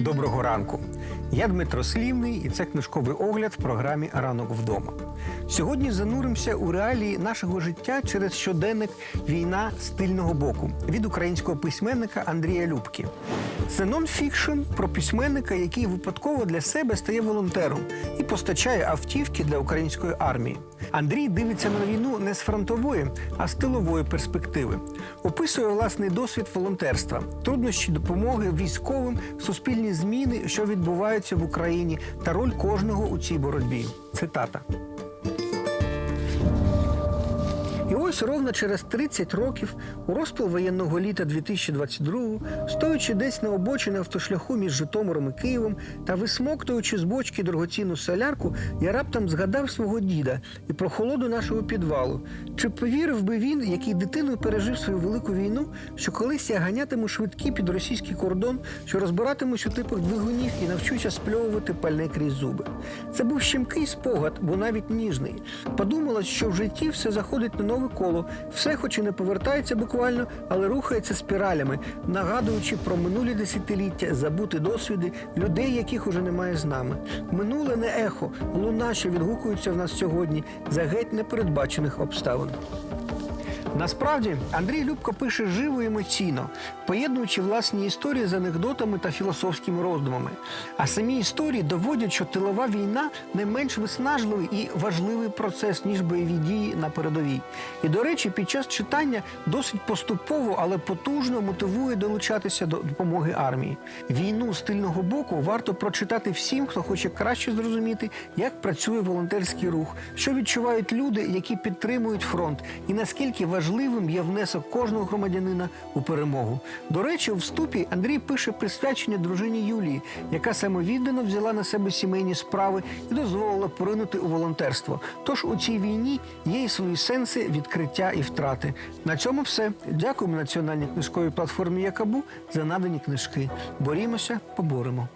Доброго ранку. Я Дмитро Слівний, і це книжковий огляд в програмі Ранок вдома. Сьогодні зануримося у реалії нашого життя через щоденник Війна з тильного боку від українського письменника Андрія Любки. Це нон-фікшн про письменника, який випадково для себе стає волонтером і постачає автівки для української армії. Андрій дивиться на війну не з фронтової, а з тилової перспективи. Описує власний досвід волонтерства, труднощі допомоги військовим, суспільні зміни, що відбуваються в Україні, та роль кожного у цій боротьбі. Цитата. Ось ровно через 30 років, у розпал воєнного літа 2022-го, стоячи десь на обочині автошляху між Житомиром і Києвом та висмоктуючи з бочки дорогоцінну солярку, я раптом згадав свого діда і про холоду нашого підвалу. Чи повірив би він, який дитиною пережив свою велику війну, що колись я ганятиму швидкі під російський кордон, що розбиратимусь у типах двигунів і навчуся спльовувати пальне крізь зуби? Це був щемкий спогад, бо навіть ніжний. Подумалось, що в житті все заходить на нове коло, все, хоч і не повертається буквально, але рухається спіралями, нагадуючи про минулі десятиліття, забути досвіди людей, яких уже немає з нами. Минуле не ехо, луна, що відгукується в нас сьогодні за геть непередбачених обставин. Насправді Андрій Любко пише живо і емоційно, поєднуючи власні історії з анекдотами та філософськими роздумами. А самі історії доводять, що тилова війна не менш виснажливий і важливий процес, ніж бойові дії на передовій. І, до речі, під час читання досить поступово, але потужно мотивує долучатися до допомоги армії. Війну з тильного боку варто прочитати всім, хто хоче краще зрозуміти, як працює волонтерський рух, що відчувають люди, які підтримують фронт, і наскільки важливим є внесок кожного громадянина у перемогу. До речі, у вступі Андрій пише присвячення дружині Юлії, яка самовіддано взяла на себе сімейні справи і дозволила поринути у волонтерство. Тож у цій війні є і свої сенси відкриття і втрати. На цьому все. Дякуємо національній книжковій платформі Якабу за надані книжки. Борімося, поборемо.